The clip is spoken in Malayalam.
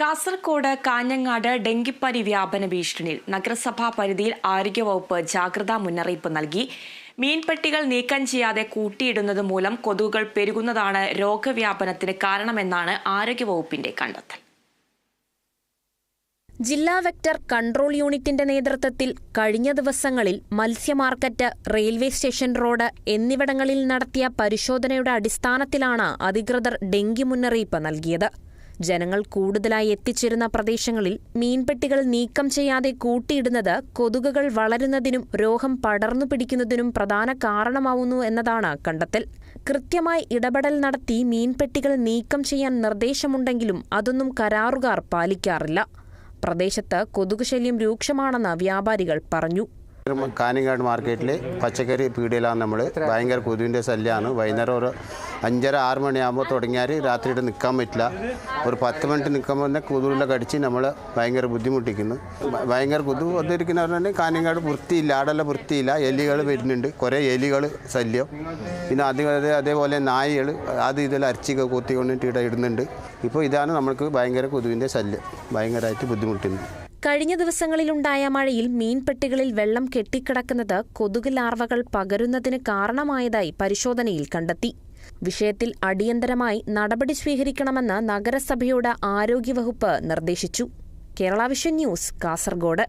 കാസർകോട് കാഞ്ഞങ്ങാട് ഡെങ്കിപ്പനി വ്യാപന ഭീഷണിയിൽ നഗരസഭാ പരിധിയിൽ ആരോഗ്യവകുപ്പ് ജാഗ്രതാ മുന്നറിയിപ്പ് നൽകി. മീൻപെട്ടികൾ നീക്കം ചെയ്യാതെ കൂട്ടിയിടുന്നത് മൂലം കൊതുകുകൾ പെരുകുന്നതാണ് രോഗവ്യാപനത്തിന് കാരണമെന്നാണ് ആരോഗ്യവകുപ്പിന്റെ കണ്ടെത്തൽ. ജില്ലാ വെക്ടർ കൺട്രോൾ യൂണിറ്റിന്റെ നേതൃത്വത്തിൽ കഴിഞ്ഞ ദിവസങ്ങളിൽ മത്സ്യമാർക്കറ്റ് റെയിൽവേ സ്റ്റേഷൻ റോഡ് എന്നിവിടങ്ങളിൽ നടത്തിയ പരിശോധനയുടെ അടിസ്ഥാനത്തിലാണ് അധികൃതർ ഡെങ്കി മുന്നറിയിപ്പ് നൽകിയത്. ജനങ്ങൾ കൂടുതലായി എത്തിച്ചേരുന്ന പ്രദേശങ്ങളിൽ മീൻപെട്ടികൾ നീക്കം ചെയ്യാതെ കൂട്ടിയിടുന്നത് കൊതുകുകൾ വളരുന്നതിനും രോഗം പടർന്നു പിടിക്കുന്നതിനും പ്രധാന കാരണമാവുന്നു എന്നതാണ് കണ്ടെത്തൽ. കൃത്യമായി ഇടപെടൽ നടത്തി മീൻപെട്ടികൾ നീക്കം ചെയ്യാൻ നിർദ്ദേശമുണ്ടെങ്കിലും അതൊന്നും കരാറുകാർ പാലിക്കാറില്ല. പ്രദേശത്ത് കൊതുകുശല്യം രൂക്ഷമാണെന്ന് വ്യാപാരികൾ പറഞ്ഞു. കാനിങ്ങാട് മാർക്കറ്റിൽ പച്ചക്കറി പീടിയിലാണ് നമ്മൾ ഭയങ്കര കൊതുവിന്റെ ശല്യമാണ് വൈകുന്നേരം ഒരു അഞ്ചര ആറ് മണിയാകുമ്പോൾ തുടങ്ങിയാൽ രാത്രിയിട്ട് നിൽക്കാൻ പറ്റില്ല. ഒരു പത്ത് മിനിറ്റ് നിൽക്കുമ്പോൾ തന്നെ കൊതുവിലെ കടിച്ച് നമ്മൾ ഭയങ്കര ബുദ്ധിമുട്ടിക്കുന്നു. ഭയങ്കര കൊതു വന്നിരിക്കുന്ന പറഞ്ഞാൽ കാനിങ്ങാട് വൃത്തിയില്ല ആടെല്ലാം വൃത്തിയില്ല. എലികൾ വരുന്നുണ്ട്. കുറേ എലികൾ ശല്യം. പിന്നെ അത് അതേപോലെ നായകൾ അത് ഇതെല്ലാം അരച്ചിക്ക് കൊത്തിക്കൊണ്ടിട്ട് ഇവിടെ ഇടുന്നുണ്ട്. ഇപ്പോൾ ഇതാണ് നമ്മൾക്ക് ഭയങ്കര കൊതുവിന്റെ ശല്യം. ഭയങ്കരമായിട്ട് ബുദ്ധിമുട്ടുന്നു കഴിഞ്ഞ ദിവസങ്ങളിലുണ്ടായ മഴയിൽ മീൻപെട്ടികളിൽ വെള്ളം കെട്ടിക്കിടക്കുന്നത് കൊതുക് ലാർവകൾ പകരുന്നതിന് കാരണമായതായി പരിശോധനയിൽ കണ്ടെത്തി. വിഷയത്തിൽ അടിയന്തരമായി നടപടി സ്വീകരിക്കണമെന്ന് നഗരസഭയുടെ ആരോഗ്യവകുപ്പ് നിർദ്ദേശിച്ചു. Kerala vision news Kasaragod.